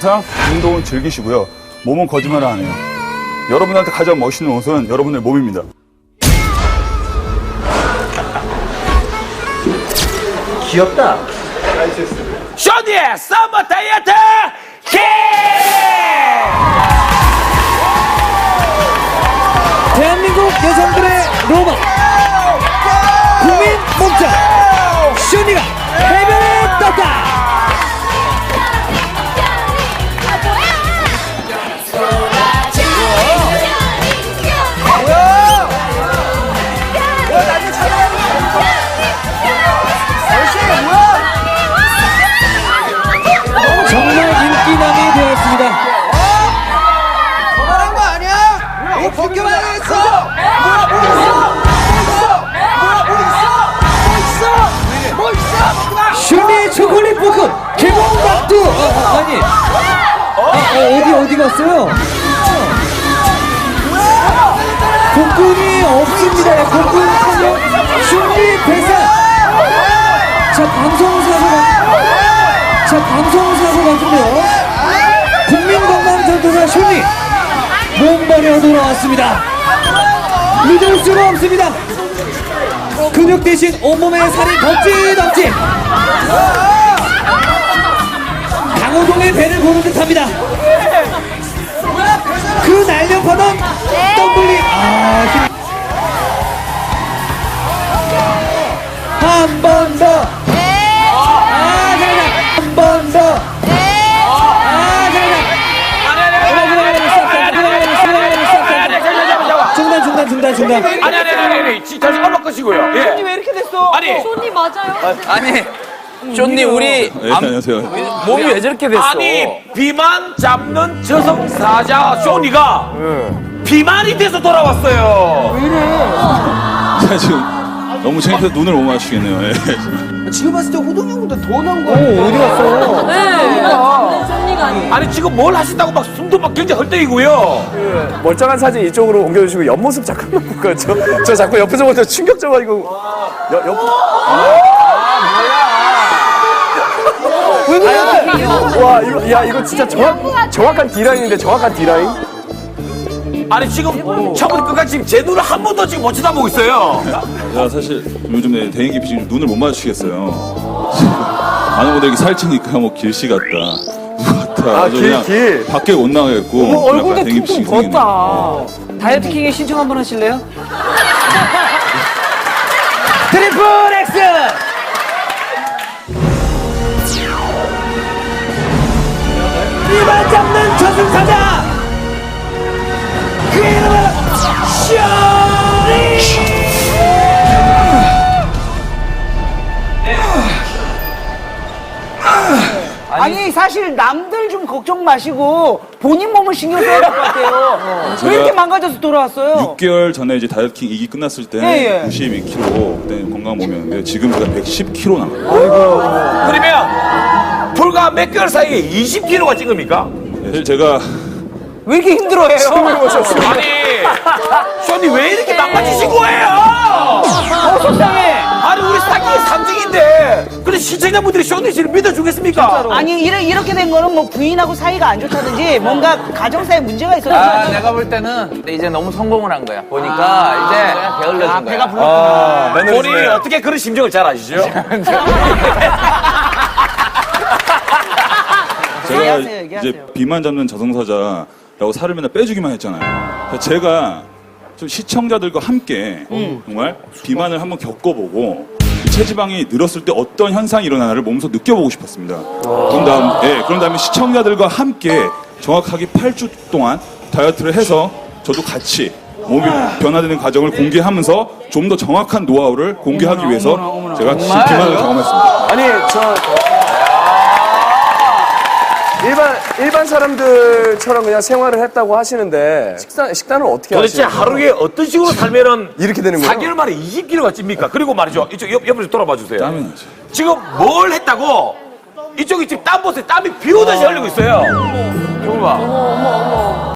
항상 운동은 즐기시고요. 몸은 거짓말 안 해요. 여러분한테 가장 멋있는 옷은 여러분의 몸입니다. 귀엽다. 쇼니의 썸머 다이어트 킥! 갔어요? 복근이 없습니다. 복근 촬영 쇼니 배산. 자 방송사고 자 방송사고 같은데요. 국민건강전도사 쇼니 몸버려 돌아왔습니다. 믿을 수가 없습니다. 근육 대신 온몸에 살이 덕지 덕지. 강호동의 배를 보는 듯합니다. 그 날렵하던 덤블리 아한번 더. 아, 잠깐. 한번 더. 아, 잠깐. 중단, 중단, 중단, 중단. 아니 아니 아니 아니 아니 지- 다시 한번 끄시고요 예. 왜 이렇게 됐어? 아니 손이 맞아요? 아니, 쇼니 우리 네, 안녕하세요. 몸이 왜 저렇게 됐어? 아니 비만 잡는 저승사자 쇼니가 비만이 돼서 돌아왔어요 제가 지금 너무 창피해서 눈을 못 마주치겠네요. 예. 지금 봤을 때 호동이 형보다 더 나은 거 같아. 어디 갔어? 네. 손이가 아니에요. 아니 지금 뭘 하신다고 막 숨도 막 굉장히 헐떡이고요 멀쩡한 사진 이쪽으로 옮겨주시고 옆모습 잠깐만 볼까요? 저, 저 자꾸 옆에서 보면 충격적이고 옆, 옆. 왜 그래? 와 이거 야 이거 진짜 정확 정확한 D라인인데 정확한 D라인? 아니 지금 처음부터 끝까지 지금 제 눈을 한 번도 지금 못 쳐다보고 있어요 제가 사실 요즘 내 대인기 지금 눈을 못 마주치겠어요. 많은 분들이 살찌니까 뭐 길씨 같다. 누구 같다. 아, 아주 길, 그냥 길. 밖에 못 나가겠고. 어머, 약간 얼굴도 대인기 퉁퉁 비증이 생기네. 부었다. 다이어트 킹에 신청 한번 하실래요? 트리플 X! 남들 좀 걱정 마시고 본인 몸을 신경 써야 될 것 같아요. 왜 이렇게 제가 망가져서 돌아왔어요? 6개월 전에 이제 다이어트 킹 2기 끝났을 때 예, 예. 92kg 그때 건강 몸이었는데 지금 제가 110kg 남았어요. 그러면 불과 몇 개월 사이에 20kg가 찍습니까? 사실 제가 왜 이렇게 힘들어해요? 아니 쇼니 왜 이렇게 망가지신 거예요? 어, 속상해. 아니 우리 사기의 상징인데 근데 시청자분들이 쇼니 씨를 믿어주겠습니까? 아니 이래, 이렇게 된 거는 뭐 부인하고 사이가 안 좋다든지 뭔가 가정사에 문제가 있어서 아, 내가 볼 때는 이제 너무 성공을 한 거야. 보니까 이제 게을러진 거야. 배가 불렀구나. 본인이 어떻게 그런 심정을 잘 아시죠? 제가 얘기하세요, 얘기하세요. 이제 비만 잡는 저승사자라고 살을 맨날 빼주기만 했잖아요. 그래서 제가 좀 시청자들과 함께 음. 정말 비만을 한번 겪어보고 이 체지방이 늘었을 때 어떤 현상이 일어나를 몸소 느껴보고 싶었습니다. 그런 다음, 예, 그런 다음에 시청자들과 함께 정확하게 8주 동안 다이어트를 해서 저도 같이 몸이 변화되는 과정을 공개하면서 좀 더 정확한 노하우를 공개하기 위해서 제가 비만을 경험했습니다. 아니 저 일반 일반 사람들처럼 그냥 생활을 했다고 하시는데 식단 식단을 어떻게 도대체 하시는 하루에 어떤 식으로 살면은 이렇게 되는 거예요? 4개월 만에 20kg가 찝니까? 그리고 말이죠. 이쪽 옆, 옆으로 돌아봐 주세요. 지금 뭘 했다고? 이쪽이 지금 땀 보세요. 땀이 비 오듯이 흘리고 있어요. 이거 봐.